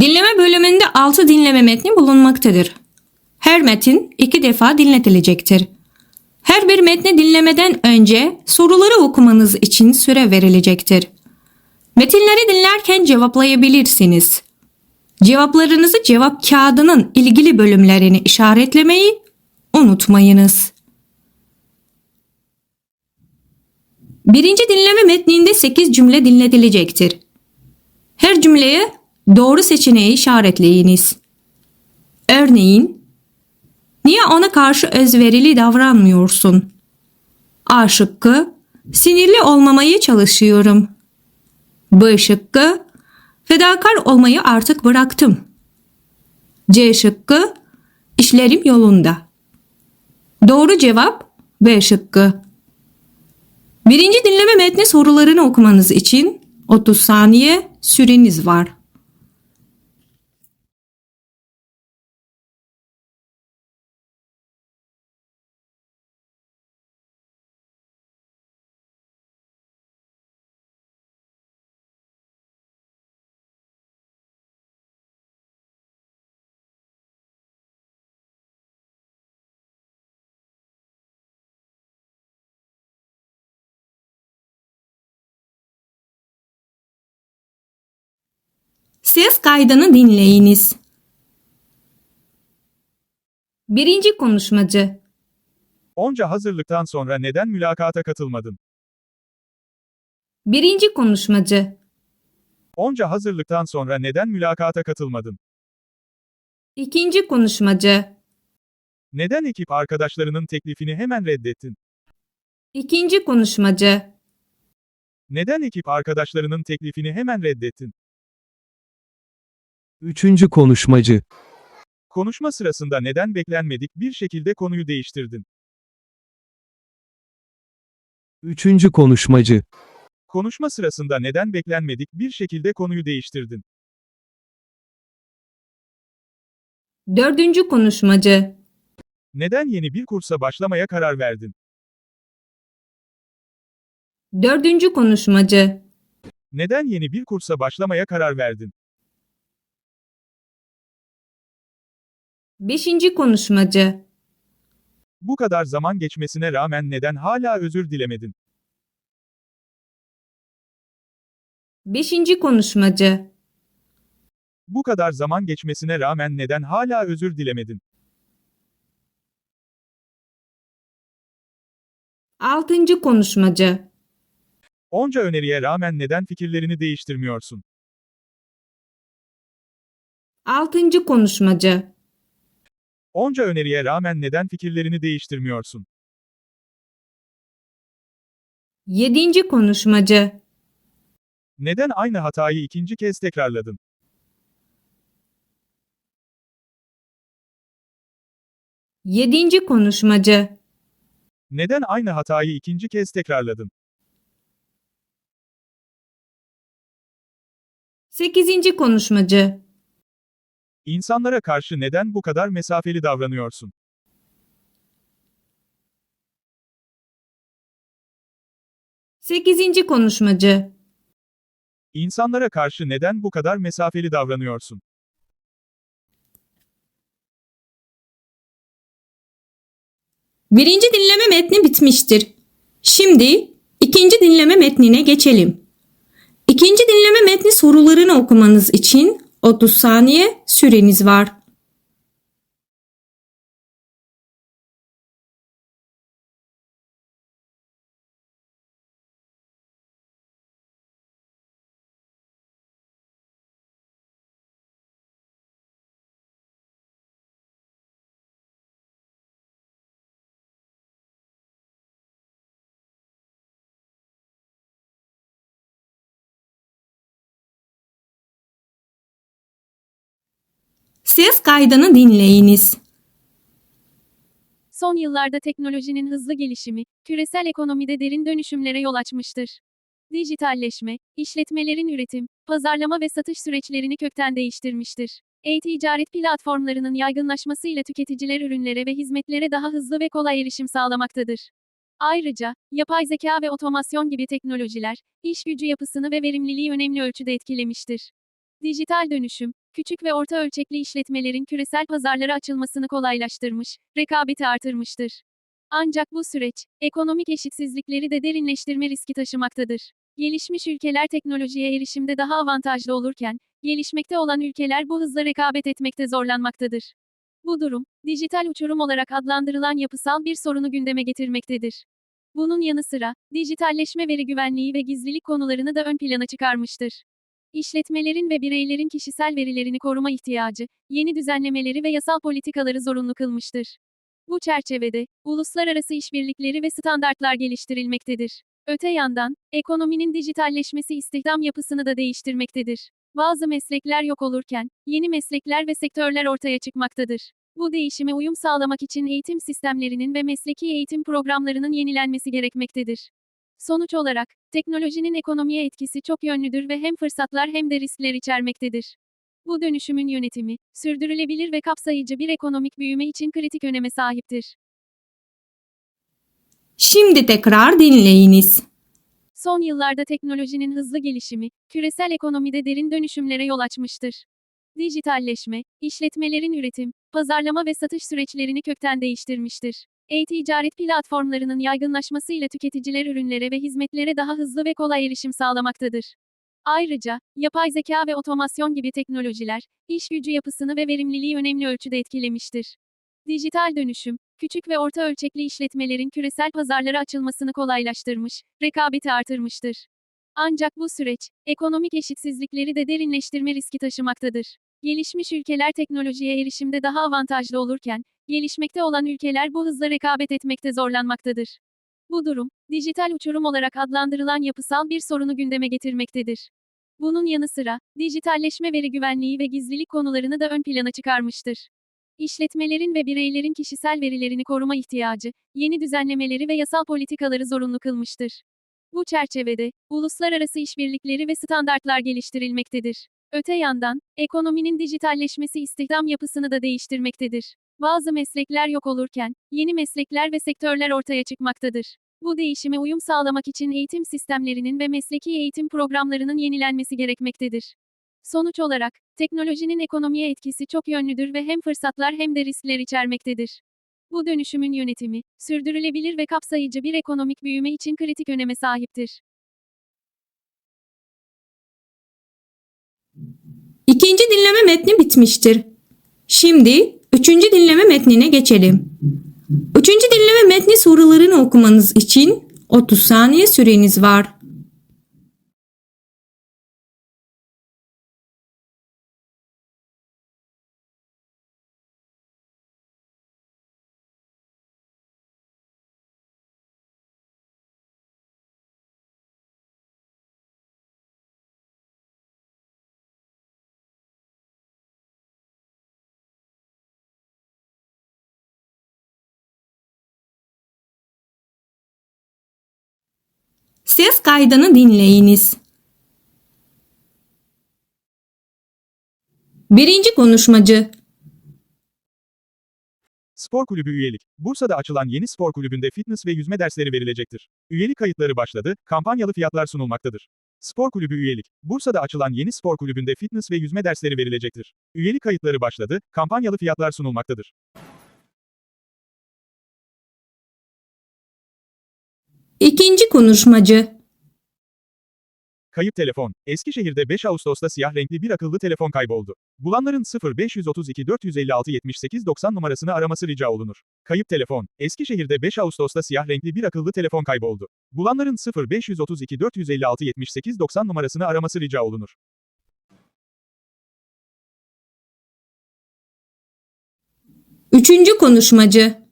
Dinleme bölümünde 6 dinleme metni bulunmaktadır. Her metin iki defa dinletilecektir. Her bir metni dinlemeden önce soruları okumanız için süre verilecektir. Metinleri dinlerken cevaplayabilirsiniz. Cevaplarınızı cevap kağıdının ilgili bölümlerini işaretlemeyi unutmayınız. Birinci dinleme metninde 8 cümle dinletilecektir. Her cümleye doğru seçeneği işaretleyiniz. Örneğin, niye ona karşı özverili davranmıyorsun? A şıkkı, sinirli olmamaya çalışıyorum. B şıkkı, fedakar olmayı artık bıraktım. C şıkkı, işlerim yolunda. Doğru cevap B şıkkı. Birinci dinleme metni sorularını okumanız için 30 saniye süreniz var. Ses kaydını dinleyiniz. Birinci konuşmacı Onca hazırlıktan sonra neden mülakata katılmadın? Birinci konuşmacı Onca hazırlıktan sonra neden mülakata katılmadın? İkinci konuşmacı Neden ekip arkadaşlarının teklifini hemen reddettin? İkinci konuşmacı Neden ekip arkadaşlarının teklifini hemen reddettin? Üçüncü konuşmacı. Konuşma sırasında neden beklenmedik bir şekilde konuyu değiştirdin? Üçüncü konuşmacı. Konuşma sırasında neden beklenmedik bir şekilde konuyu değiştirdin? Dördüncü konuşmacı Neden yeni bir kursa başlamaya karar verdin? Dördüncü konuşmacı Neden yeni bir kursa başlamaya karar verdin? Beşinci konuşmacı Bu kadar zaman geçmesine rağmen neden hala özür dilemedin? Beşinci konuşmacı Bu kadar zaman geçmesine rağmen neden hala özür dilemedin? Altıncı konuşmacı Onca öneriye rağmen neden fikirlerini değiştirmiyorsun? Altıncı konuşmacı Onca öneriye rağmen neden fikirlerini değiştirmiyorsun? Yedinci konuşmacı Neden aynı hatayı ikinci kez tekrarladın? Yedinci konuşmacı Neden aynı hatayı ikinci kez tekrarladın? Sekizinci konuşmacı İnsanlara karşı neden bu kadar mesafeli davranıyorsun? Sekizinci konuşmacı İnsanlara karşı neden bu kadar mesafeli davranıyorsun? Birinci dinleme metni bitmiştir. Şimdi ikinci dinleme metnine geçelim. İkinci dinleme metni sorularını okumanız için 30 saniye süreniz var. Ses kaydını dinleyiniz. Son yıllarda teknolojinin hızlı gelişimi, küresel ekonomide derin dönüşümlere yol açmıştır. Dijitalleşme, işletmelerin üretim, pazarlama ve satış süreçlerini kökten değiştirmiştir. E-ticaret platformlarının yaygınlaşmasıyla tüketiciler ürünlere ve hizmetlere daha hızlı ve kolay erişim sağlamaktadır. Ayrıca, yapay zeka ve otomasyon gibi teknolojiler, iş gücü yapısını ve verimliliği önemli ölçüde etkilemiştir. Dijital dönüşüm, küçük ve orta ölçekli işletmelerin küresel pazarlara açılmasını kolaylaştırmış, rekabeti artırmıştır. Ancak bu süreç, ekonomik eşitsizlikleri de derinleştirme riski taşımaktadır. Gelişmiş ülkeler teknolojiye erişimde daha avantajlı olurken, gelişmekte olan ülkeler bu hızla rekabet etmekte zorlanmaktadır. Bu durum, dijital uçurum olarak adlandırılan yapısal bir sorunu gündeme getirmektedir. Bunun yanı sıra, dijitalleşme veri güvenliği ve gizlilik konularını da ön plana çıkarmıştır. İşletmelerin ve bireylerin kişisel verilerini koruma ihtiyacı, yeni düzenlemeleri ve yasal politikaları zorunlu kılmıştır. Bu çerçevede, uluslararası işbirlikleri ve standartlar geliştirilmektedir. Öte yandan, ekonominin dijitalleşmesi istihdam yapısını da değiştirmektedir. Bazı meslekler yok olurken, yeni meslekler ve sektörler ortaya çıkmaktadır. Bu değişime uyum sağlamak için eğitim sistemlerinin ve mesleki eğitim programlarının yenilenmesi gerekmektedir. Sonuç olarak, teknolojinin ekonomiye etkisi çok yönlüdür ve hem fırsatlar hem de riskler içermektedir. Bu dönüşümün yönetimi, sürdürülebilir ve kapsayıcı bir ekonomik büyüme için kritik öneme sahiptir. Şimdi tekrar dinleyiniz. Son yıllarda teknolojinin hızlı gelişimi, küresel ekonomide derin dönüşümlere yol açmıştır. Dijitalleşme, işletmelerin üretim, pazarlama ve satış süreçlerini kökten değiştirmiştir. E-ticaret platformlarının yaygınlaşmasıyla tüketiciler ürünlere ve hizmetlere daha hızlı ve kolay erişim sağlamaktadır. Ayrıca, yapay zeka ve otomasyon gibi teknolojiler, iş gücü yapısını ve verimliliği önemli ölçüde etkilemiştir. Dijital dönüşüm, küçük ve orta ölçekli işletmelerin küresel pazarlara açılmasını kolaylaştırmış, rekabeti artırmıştır. Ancak bu süreç, ekonomik eşitsizlikleri de derinleştirme riski taşımaktadır. Gelişmiş ülkeler teknolojiye erişimde daha avantajlı olurken, gelişmekte olan ülkeler bu hızla rekabet etmekte zorlanmaktadır. Bu durum, dijital uçurum olarak adlandırılan yapısal bir sorunu gündeme getirmektedir. Bunun yanı sıra, dijitalleşme veri güvenliği ve gizlilik konularını da ön plana çıkarmıştır. İşletmelerin ve bireylerin kişisel verilerini koruma ihtiyacı, yeni düzenlemeleri ve yasal politikaları zorunlu kılmıştır. Bu çerçevede, uluslararası işbirlikleri ve standartlar geliştirilmektedir. Öte yandan, ekonominin dijitalleşmesi istihdam yapısını da değiştirmektedir. Bazı meslekler yok olurken, yeni meslekler ve sektörler ortaya çıkmaktadır. Bu değişime uyum sağlamak için eğitim sistemlerinin ve mesleki eğitim programlarının yenilenmesi gerekmektedir. Sonuç olarak, teknolojinin ekonomiye etkisi çok yönlüdür ve hem fırsatlar hem de riskler içermektedir. Bu dönüşümün yönetimi, sürdürülebilir ve kapsayıcı bir ekonomik büyüme için kritik öneme sahiptir. İkinci dinleme metni bitmiştir. Şimdi üçüncü dinleme metnine geçelim. Üçüncü dinleme metni sorularını okumanız için 30 saniye süreniz var. Ses kaydını dinleyiniz. Birinci konuşmacı Spor kulübü üyelik. Bursa'da açılan yeni spor kulübünde fitness ve yüzme dersleri verilecektir. Üyelik kayıtları başladı, kampanyalı fiyatlar sunulmaktadır. Spor kulübü üyelik. Bursa'da açılan yeni spor kulübünde fitness ve yüzme dersleri verilecektir. Üyelik kayıtları başladı, kampanyalı fiyatlar sunulmaktadır. İkinci konuşmacı Kayıp telefon. Eskişehir'de 5 Ağustos'ta siyah renkli bir akıllı telefon kayboldu. Bulanların 0532 456 78 90 numarasını araması rica olunur. Kayıp telefon. Eskişehir'de 5 Ağustos'ta siyah renkli bir akıllı telefon kayboldu. Bulanların 0532 456 78 90 numarasını araması rica olunur. Üçüncü konuşmacı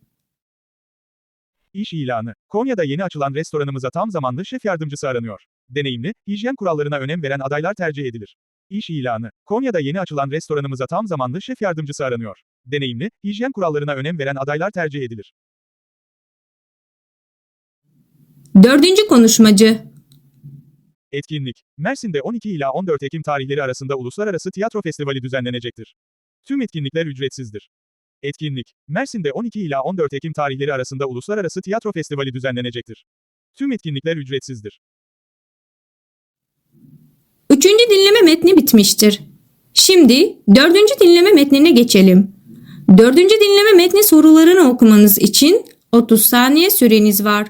İş ilanı. Konya'da yeni açılan restoranımıza tam zamanlı şef yardımcısı aranıyor. Deneyimli, hijyen kurallarına önem veren adaylar tercih edilir. İş ilanı. Konya'da yeni açılan restoranımıza tam zamanlı şef yardımcısı aranıyor. Deneyimli, hijyen kurallarına önem veren adaylar tercih edilir. Dördüncü konuşmacı Etkinlik. Mersin'de 12 ila 14 Ekim tarihleri arasında Uluslararası Tiyatro Festivali düzenlenecektir. Tüm etkinlikler ücretsizdir. Etkinlik. Mersin'de 12 ila 14 Ekim tarihleri arasında Uluslararası Tiyatro Festivali düzenlenecektir. Tüm etkinlikler ücretsizdir. Üçüncü dinleme metni bitmiştir. Şimdi dördüncü dinleme metnine geçelim. Dördüncü dinleme metni sorularını okumanız için 30 saniye süreniz var.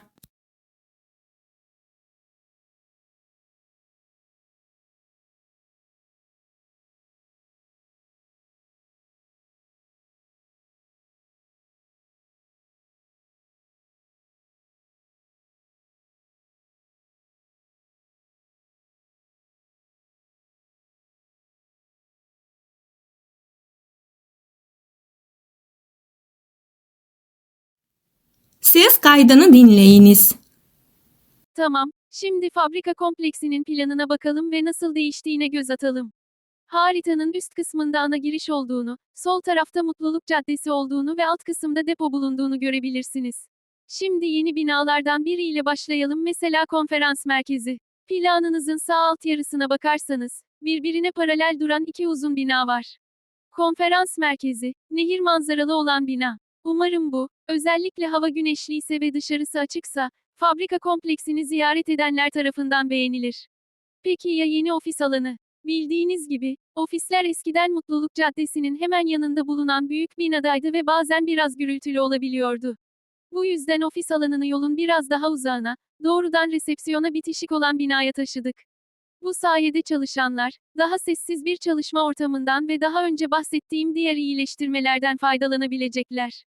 Ses kaydını dinleyiniz. Tamam, şimdi fabrika kompleksinin planına bakalım ve nasıl değiştiğine göz atalım. Haritanın üst kısmında ana giriş olduğunu, sol tarafta Mutluluk Caddesi olduğunu ve alt kısımda depo bulunduğunu görebilirsiniz. Şimdi yeni binalardan biriyle başlayalım mesela konferans merkezi. Planınızın sağ alt yarısına bakarsanız, birbirine paralel duran iki uzun bina var. Konferans merkezi, nehir manzaralı olan bina. Umarım bu, özellikle hava güneşliyse ve dışarısı açıksa, fabrika kompleksini ziyaret edenler tarafından beğenilir. Peki ya yeni ofis alanı? Bildiğiniz gibi, ofisler eskiden Mutluluk Caddesi'nin hemen yanında bulunan büyük binadaydı ve bazen biraz gürültülü olabiliyordu. Bu yüzden ofis alanını yolun biraz daha uzağına, doğrudan resepsiyona bitişik olan binaya taşıdık. Bu sayede çalışanlar, daha sessiz bir çalışma ortamından ve daha önce bahsettiğim diğer iyileştirmelerden faydalanabilecekler.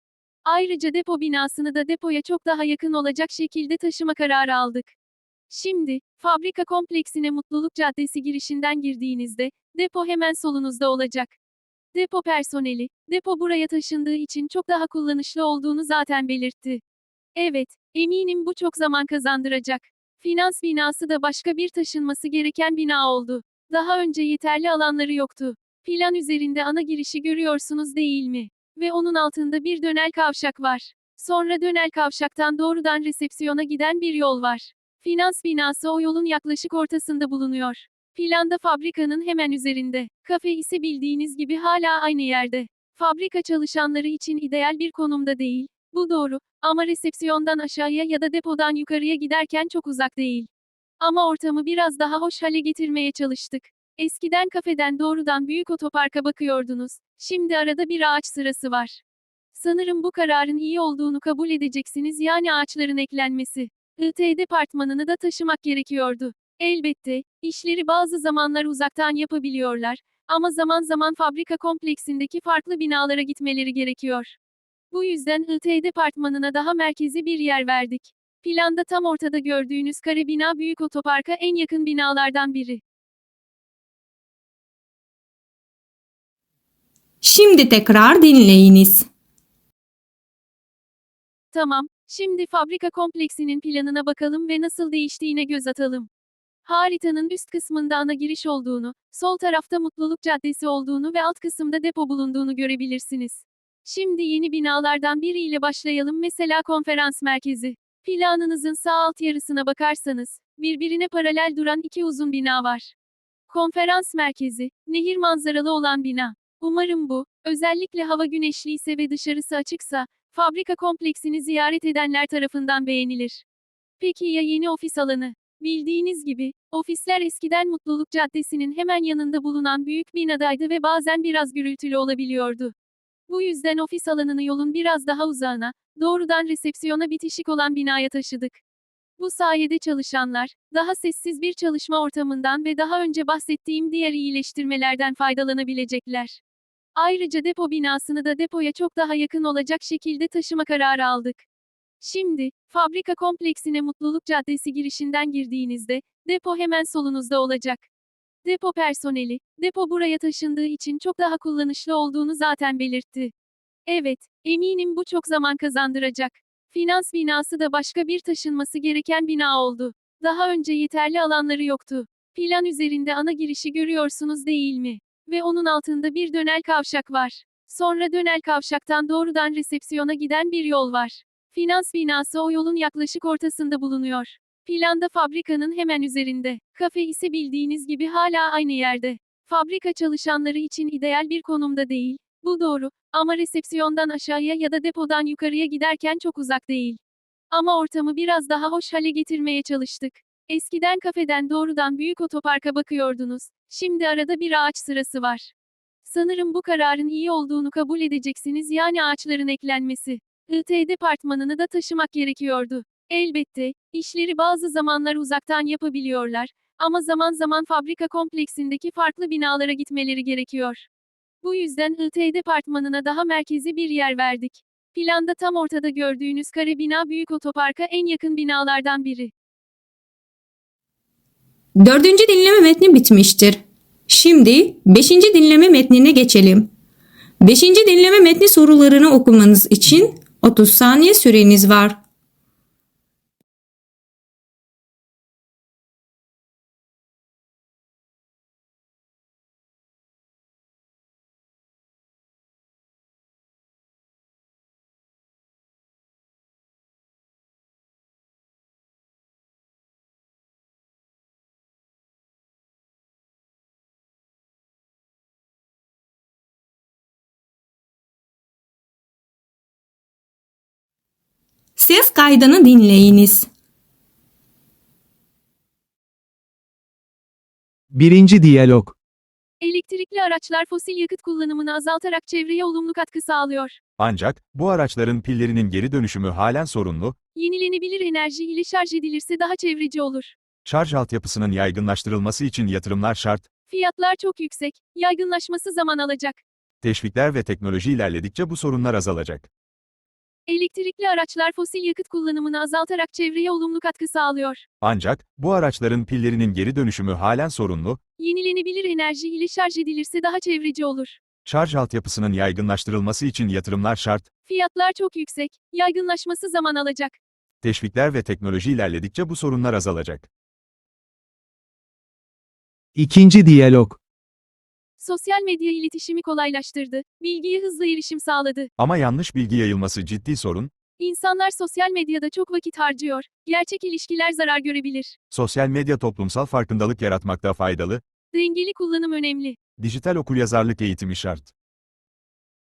Ayrıca depo binasını da depoya çok daha yakın olacak şekilde taşıma kararı aldık. Şimdi, fabrika kompleksine Mutluluk Caddesi girişinden girdiğinizde, depo hemen solunuzda olacak. Depo personeli, depo buraya taşındığı için çok daha kullanışlı olduğunu zaten belirtti. Evet, eminim bu çok zaman kazandıracak. Finans binası da başka bir taşınması gereken bina oldu. Daha önce yeterli alanları yoktu. Plan üzerinde ana girişi görüyorsunuz değil mi? Ve onun altında bir dönel kavşak var. Sonra dönel kavşaktan doğrudan resepsiyona giden bir yol var. Finans binası o yolun yaklaşık ortasında bulunuyor. Planda fabrikanın hemen üzerinde. Kafe ise bildiğiniz gibi hala aynı yerde. Fabrika çalışanları için ideal bir konumda değil. Bu doğru. Ama resepsiyondan aşağıya ya da depodan yukarıya giderken çok uzak değil. Ama ortamı biraz daha hoş hale getirmeye çalıştık. Eskiden kafeden doğrudan büyük otoparka bakıyordunuz. Şimdi arada bir ağaç sırası var. Sanırım bu kararın iyi olduğunu kabul edeceksiniz yani ağaçların eklenmesi. IT departmanını da taşımak gerekiyordu. Elbette, işleri bazı zamanlar uzaktan yapabiliyorlar ama zaman zaman fabrika kompleksindeki farklı binalara gitmeleri gerekiyor. Bu yüzden IT departmanına daha merkezi bir yer verdik. Planda tam ortada gördüğünüz kare bina büyük otoparka en yakın binalardan biri. Şimdi tekrar dinleyiniz. Tamam, şimdi fabrika kompleksinin planına bakalım ve nasıl değiştiğine göz atalım. Haritanın üst kısmında ana giriş olduğunu, sol tarafta Mutluluk Caddesi olduğunu ve alt kısımda depo bulunduğunu görebilirsiniz. Şimdi yeni binalardan biriyle başlayalım mesela konferans merkezi. Planınızın sağ alt yarısına bakarsanız, birbirine paralel duran iki uzun bina var. Konferans merkezi, nehir manzaralı olan bina. Umarım bu, özellikle hava güneşliyse ve dışarısı açıksa, fabrika kompleksini ziyaret edenler tarafından beğenilir. Peki ya yeni ofis alanı? Bildiğiniz gibi, ofisler eskiden Mutluluk Caddesi'nin hemen yanında bulunan büyük binadaydı ve bazen biraz gürültülü olabiliyordu. Bu yüzden ofis alanını yolun biraz daha uzağına, doğrudan resepsiyona bitişik olan binaya taşıdık. Bu sayede çalışanlar, daha sessiz bir çalışma ortamından ve daha önce bahsettiğim diğer iyileştirmelerden faydalanabilecekler. Ayrıca depo binasını da depoya çok daha yakın olacak şekilde taşıma kararı aldık. Şimdi, fabrika kompleksine Mutluluk Caddesi girişinden girdiğinizde, depo hemen solunuzda olacak. Depo personeli, depo buraya taşındığı için çok daha kullanışlı olduğunu zaten belirtti. Evet, eminim bu çok zaman kazandıracak. Finans binası da başka bir taşınması gereken bina oldu. Daha önce yeterli alanları yoktu. Plan üzerinde ana girişi görüyorsunuz değil mi? Ve onun altında bir dönel kavşak var. Sonra dönel kavşaktan doğrudan resepsiyona giden bir yol var. Finans binası o yolun yaklaşık ortasında bulunuyor. Planda fabrikanın hemen üzerinde. Kafe ise bildiğiniz gibi hala aynı yerde. Fabrika çalışanları için ideal bir konumda değil. Bu doğru. Ama resepsiyondan aşağıya ya da depodan yukarıya giderken çok uzak değil. Ama ortamı biraz daha hoş hale getirmeye çalıştık. Eskiden kafeden doğrudan büyük otoparka bakıyordunuz. Şimdi arada bir ağaç sırası var. Sanırım bu kararın iyi olduğunu kabul edeceksiniz yani ağaçların eklenmesi. IT departmanını da taşımak gerekiyordu. Elbette, işleri bazı zamanlar uzaktan yapabiliyorlar ama zaman zaman fabrika kompleksindeki farklı binalara gitmeleri gerekiyor. Bu yüzden IT departmanına daha merkezi bir yer verdik. Planda tam ortada gördüğünüz kare bina büyük otoparka en yakın binalardan biri. Dördüncü dinleme metni bitmiştir. Şimdi beşinci dinleme metnine geçelim. Beşinci dinleme metni sorularını okumanız için 30 saniye süreniz var. Ses kaydını dinleyiniz. Birinci diyalog. Elektrikli araçlar fosil yakıt kullanımını azaltarak çevreye olumlu katkı sağlıyor. Ancak, bu araçların pillerinin geri dönüşümü halen sorunlu, Yenilenebilir enerji ile şarj edilirse daha çevreci olur. şarj altyapısının yaygınlaştırılması için yatırımlar şart, Fiyatlar çok yüksek, yaygınlaşması zaman alacak. teşvikler ve teknoloji ilerledikçe bu sorunlar azalacak. Elektrikli araçlar fosil yakıt kullanımını azaltarak çevreye olumlu katkı sağlıyor. Ancak, bu araçların pillerinin geri dönüşümü halen sorunlu, Yenilenebilir enerji ile şarj edilirse daha çevreci olur. şarj altyapısının yaygınlaştırılması için yatırımlar şart, Fiyatlar çok yüksek, yaygınlaşması zaman alacak. teşvikler ve teknoloji ilerledikçe bu sorunlar azalacak. İkinci diyalog. Sosyal medya iletişimi kolaylaştırdı, bilgiye hızlı erişim sağladı. Ama yanlış bilgi yayılması ciddi sorun, İnsanlar sosyal medyada çok vakit harcıyor, gerçek ilişkiler zarar görebilir. sosyal medya toplumsal farkındalık yaratmakta faydalı, Dengeli kullanım önemli. dijital okuryazarlık eğitimi şart.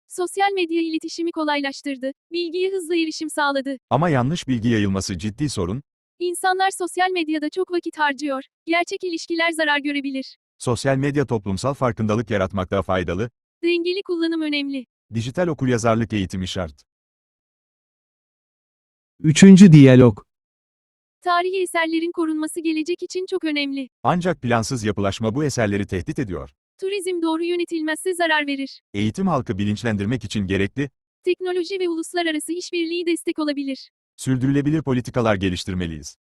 Sosyal medya iletişimi kolaylaştırdı, bilgiye hızlı erişim sağladı. Ama yanlış bilgi yayılması ciddi sorun, İnsanlar sosyal medyada çok vakit harcıyor, gerçek ilişkiler zarar görebilir. Sosyal medya toplumsal farkındalık yaratmakta faydalı, Dengeli kullanım önemli. dijital okuryazarlık eğitimi şart. Üçüncü diyalog. Tarihi eserlerin korunması gelecek için çok önemli. Ancak plansız yapılaşma bu eserleri tehdit ediyor. Turizm doğru yönetilmezse zarar verir. Eğitim halkı bilinçlendirmek için gerekli, Teknoloji ve uluslararası işbirliği destek olabilir. sürdürülebilir politikalar geliştirmeliyiz.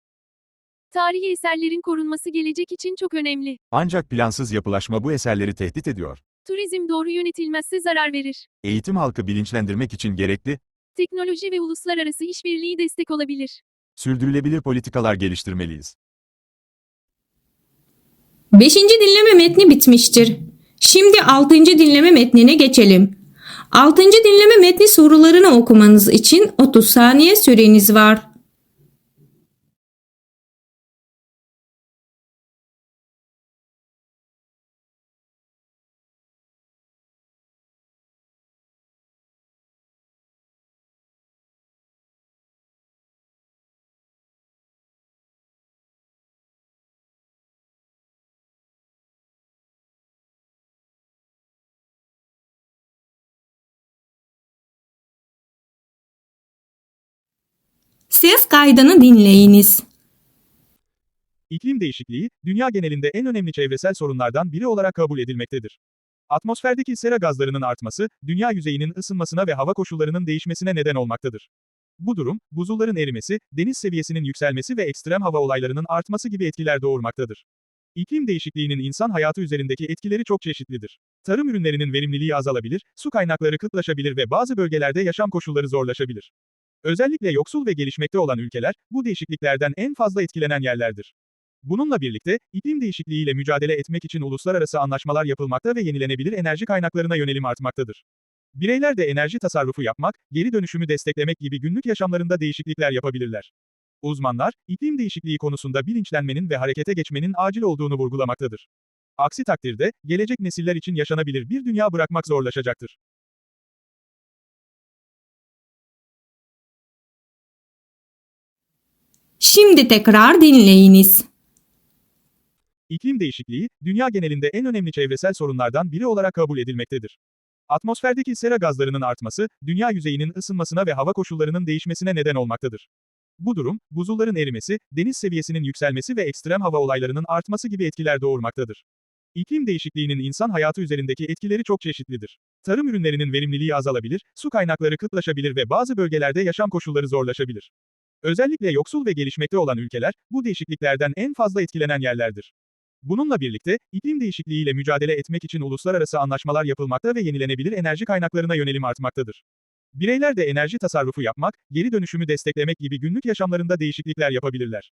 Tarihi eserlerin korunması gelecek için çok önemli. Ancak plansız yapılaşma bu eserleri tehdit ediyor. Turizm doğru yönetilmezse zarar verir. Eğitim halkı bilinçlendirmek için gerekli, Teknoloji ve uluslararası işbirliği destek olabilir. sürdürülebilir politikalar geliştirmeliyiz. Beşinci dinleme metni bitmiştir. Şimdi altıncı dinleme metnine geçelim. Altıncı dinleme metni sorularını okumanız için 30 saniye süreniz var. Ses kaydını dinleyiniz. İklim değişikliği, dünya genelinde en önemli çevresel sorunlardan biri olarak kabul edilmektedir. Atmosferdeki sera gazlarının artması, dünya yüzeyinin ısınmasına ve hava koşullarının değişmesine neden olmaktadır. Bu durum, buzulların erimesi, deniz seviyesinin yükselmesi ve ekstrem hava olaylarının artması gibi etkiler doğurmaktadır. İklim değişikliğinin insan hayatı üzerindeki etkileri çok çeşitlidir. Tarım ürünlerinin verimliliği azalabilir, su kaynakları kıtlaşabilir ve bazı bölgelerde yaşam koşulları zorlaşabilir. Özellikle yoksul ve gelişmekte olan ülkeler, bu değişikliklerden en fazla etkilenen yerlerdir. Bununla birlikte, iklim değişikliğiyle mücadele etmek için uluslararası anlaşmalar yapılmakta ve yenilenebilir enerji kaynaklarına yönelim artmaktadır. Bireyler de enerji tasarrufu yapmak, geri dönüşümü desteklemek gibi günlük yaşamlarında değişiklikler yapabilirler. Uzmanlar, iklim değişikliği konusunda bilinçlenmenin ve harekete geçmenin acil olduğunu vurgulamaktadır. Aksi takdirde, gelecek nesiller için yaşanabilir bir dünya bırakmak zorlaşacaktır. Şimdi tekrar dinleyiniz. İklim değişikliği, dünya genelinde en önemli çevresel sorunlardan biri olarak kabul edilmektedir. Atmosferdeki sera gazlarının artması, dünya yüzeyinin ısınmasına ve hava koşullarının değişmesine neden olmaktadır. Bu durum, buzulların erimesi, deniz seviyesinin yükselmesi ve ekstrem hava olaylarının artması gibi etkiler doğurmaktadır. İklim değişikliğinin insan hayatı üzerindeki etkileri çok çeşitlidir. Tarım ürünlerinin verimliliği azalabilir, su kaynakları kıtlaşabilir ve bazı bölgelerde yaşam koşulları zorlaşabilir. Özellikle yoksul ve gelişmekte olan ülkeler, bu değişikliklerden en fazla etkilenen yerlerdir. Bununla birlikte, iklim değişikliğiyle mücadele etmek için uluslararası anlaşmalar yapılmakta ve yenilenebilir enerji kaynaklarına yönelim artmaktadır. Bireyler de enerji tasarrufu yapmak, geri dönüşümü desteklemek gibi günlük yaşamlarında değişiklikler yapabilirler.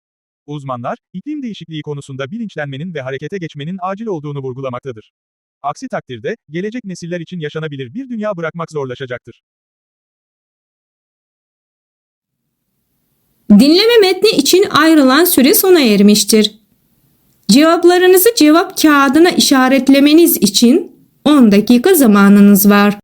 Uzmanlar, iklim değişikliği konusunda bilinçlenmenin ve harekete geçmenin acil olduğunu vurgulamaktadır. Aksi takdirde, gelecek nesiller için yaşanabilir bir dünya bırakmak zorlaşacaktır. Dinleme metni için ayrılan süre sona ermiştir. Cevaplarınızı cevap kağıdına işaretlemeniz için 10 dakika zamanınız var.